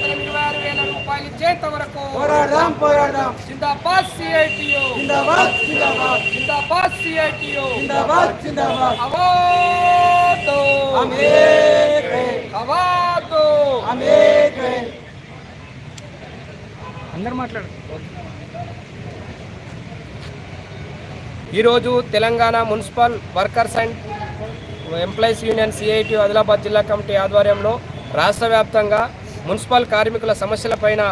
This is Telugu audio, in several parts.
వేతనం ఇరవై ఆరు వేల రూపాయలు ఇచ్చేంత వరకు. పోరాడదాం పోరాడదాం. జిందాబాద్ సిఐటియు జిందాబాద్ జిందాబాద్. జిందాబాద్ సిఐటియు జిందాబాద్ జిందాబాద్. అవాదో అమేక్ హై అవాదో అమేక్ హై అందరు మాట్లాడు. ఈరోజు Telangana municipal workers and employees union CIT Adilabad జిల్లా కమిటీ ఆధ్వర్యంలో రాష్ట్ర వ్యాప్తంగా మున్సిపల్ కార్మికుల సమస్యలపైన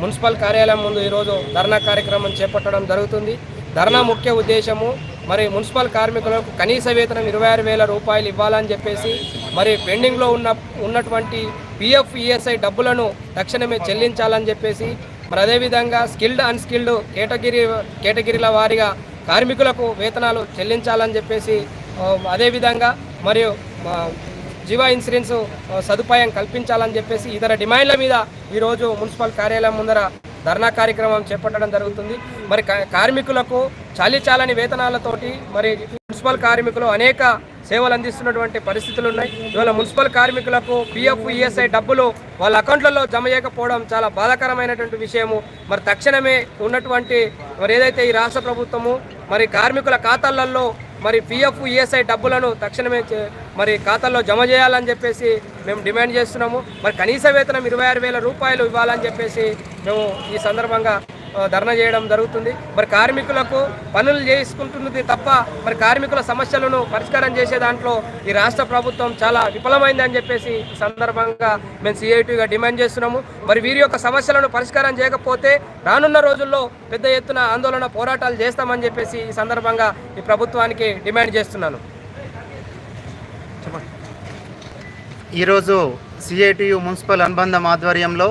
మున్సిపల్ కార్యాలయం ముందు ఈరోజు ధర్నా కార్యక్రమం చేపట్టడం జరుగుతుంది. ధర్నా ముఖ్య ఉద్దేశము మరి మున్సిపల్ కార్మికులకు కనీస వేతనం ఇరవై ఆరు వేల రూపాయలు ఇవ్వాలని చెప్పేసి మరి పెండింగ్లో ఉన్న ఉన్నటువంటి పిఎఫ్ ఈఎస్ఐ డబ్బులను తక్షణమే చెల్లించాలని చెప్పేసి మరి అదేవిధంగా స్కిల్డ్ అన్స్కిల్డ్ కేటగిరీ కేటగిరీల వారీగా కార్మికులకు వేతనాలు చెల్లించాలని చెప్పేసి అదేవిధంగా మరియు జీవా ఇన్సూరెన్స్ సదుపాయం కల్పించాలని చెప్పేసి ఇతర డిమాండ్ల మీద ఈరోజు మున్సిపల్ కార్యాలయం ముందర ధర్నా కార్యక్రమం చేపట్టడం జరుగుతుంది. మరి కార్మికులకు చాలీ చాలని వేతనాలతోటి మరి మున్సిపల్ కార్మికులు అనేక సేవలు అందిస్తున్నటువంటి పరిస్థితులు ఉన్నాయి. ఇవాళ మున్సిపల్ కార్మికులకు పిఎఫ్ ఈఎస్ఐ డబ్బులు వాళ్ళ అకౌంట్లలో జమ చేయకపోవడం చాలా బాధాకరమైనటువంటి విషయము. మరి తక్షణమే ఉన్నటువంటి మరి ఏదైతే ఈ రాష్ట్ర ప్రభుత్వము మరి కార్మికుల ఖాతాలలో మరి పిఎఫ్ ఈఎస్ఐ డబ్బులను తక్షణమే మరి ఖాతాల్లో జమ చేయాలని చెప్పేసి మేము డిమాండ్ చేస్తున్నాము. మరి కనీస వేతనం ఇరవై ఆరు వేల రూపాయలు ఇవ్వాలని చెప్పేసి మేము ఈ సందర్భంగా ధర్నా చేయడం జరుగుతుంది. మరి కార్మికులకు పనులు చేసుకుంటున్నది తప్ప మరి కార్మికుల సమస్యలను పరిష్కారం చేసే దాంట్లో ఈ రాష్ట్ర ప్రభుత్వం చాలా విఫలమైంది అని చెప్పేసి సందర్భంగా మేము సిఐటిగా డిమాండ్ చేస్తున్నాము. మరి వీరి యొక్క సమస్యలను పరిష్కారం చేయకపోతే రానున్న రోజుల్లో పెద్ద ఎత్తున ఆందోళన పోరాటాలు చేస్తామని చెప్పేసి ఈ సందర్భంగా ఈ ప్రభుత్వానికి డిమాండ్ చేస్తున్నాను. ఈరోజు సిఐటియు మున్సిపల్ అనుబంధం ఆధ్వర్యంలో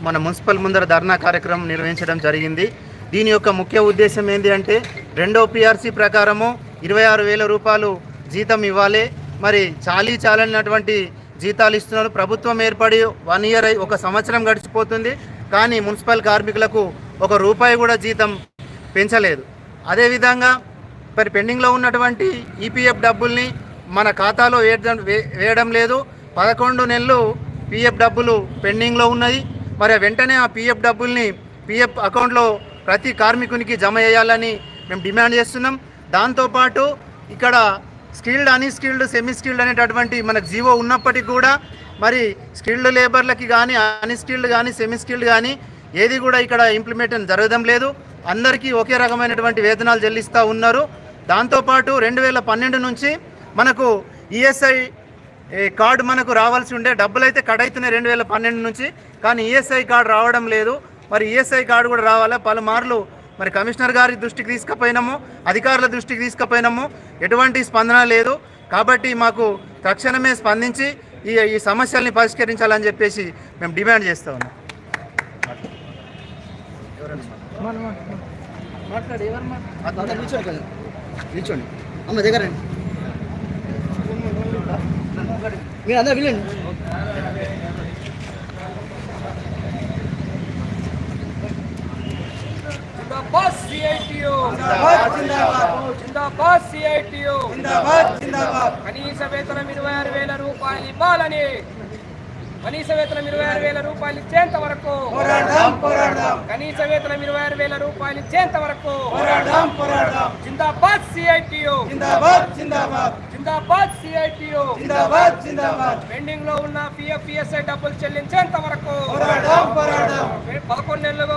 మన మున్సిపల్ ముందర ధర్నా కార్యక్రమం నిర్వహించడం జరిగింది. దీని యొక్క ముఖ్య ఉద్దేశం ఏంటి అంటే రెండో పిఆర్సీ ప్రకారము ఇరవై ఆరు వేల రూపాయలు జీతం ఇవ్వాలి. మరి చాలీ చాలనటువంటి జీతాలు ఇస్తున్నారు. ప్రభుత్వం ఏర్పడి వన్ ఇయర్ ఒక సంవత్సరం గడిచిపోతుంది. కానీ మున్సిపల్ కార్మికులకు ఒక రూపాయి కూడా జీతం పెంచలేదు. అదేవిధంగా మరి పెండింగ్లో ఉన్నటువంటి ఈపీఎఫ్ డబ్బుల్ని మన ఖాతాలో వేయడం వే- వేయడం లేదు. పదకొండు నెలలు పిఎఫ్ డబ్బులు పెండింగ్లో ఉన్నది. మరి వెంటనే ఆ పిఎఫ్ డబ్బుల్ని పిఎఫ్ అకౌంట్లో ప్రతి కార్మికునికి జమ చేయాలని మేము డిమాండ్ చేస్తున్నాం. దాంతోపాటు ఇక్కడ స్కిల్డ్ అన్స్కిల్డ్ సెమీ స్కిల్డ్ అనేటటువంటి మనకు జీవో ఉన్నప్పటికీ కూడా మరి స్కిల్డ్ లేబర్లకి కానీ అన్స్కిల్డ్ కానీ సెమీ స్కిల్డ్ కానీ ఏది కూడా ఇక్కడ ఇంప్లిమెంటేషన్ జరగడం లేదు. అందరికీ ఒకే రకమైనటువంటి వేతనాలు చెల్లిస్తూ ఉన్నారు. దాంతోపాటు రెండు వేల పన్నెండు నుంచి మనకు ఈఎస్ఐ కార్డు మనకు రావాల్సి ఉండే డబ్బులు అయితే కట్ అవుతున్నాయి రెండు వేల పన్నెండు నుంచి. కానీ ఈఎస్ఐ కార్డు రావడం లేదు. మరి ఈఎస్ఐ కార్డు కూడా రావాలా? పలుమార్లు మరి కమిషనర్ గారి దృష్టికి తీసుకుపోయినాము. అధికారుల దృష్టికి తీసుకుపోయినాము. ఎటువంటి స్పందన లేదు. కాబట్టి మాకు తక్షణమే స్పందించి ఈ ఈ సమస్యల్ని పరిష్కరించాలని చెప్పేసి మేము డిమాండ్ చేస్తూ ఉన్నాం. నిల్చోండి. అమ్మ దగ్గర రండి. మీరు అందరూ వెళ్ళండి జిందాబాద్ సిఐటియు జిందాబాద్ జిందాబాద్ సిఐటియు జిందాబాద్ జిందాబాద్ కనీస వేతనం ఇరవై ఆరు వేల రూపాయలు ఇవ్వాలని కనీస వేతనం ఇరవై ఆరు వేల రూపాయలు ఇచ్చేంత వరకు. కనీస వేతనం ఇరవై ఆరు వేల రూపాయలు ఇచ్చేంత వరకు. జిందాబాద్ సిఐటియు. జిందాబాద్ జిందాబాద్. జిందాబాద్ సిఐటియు. జిందాబాద్ జిందాబాద్. పెండింగ్లో ఉన్న పిఎఫ్ పిఎస్ఐ డబ్బులు చెల్లించేంత వరకు. పదకొండు నెలలుగా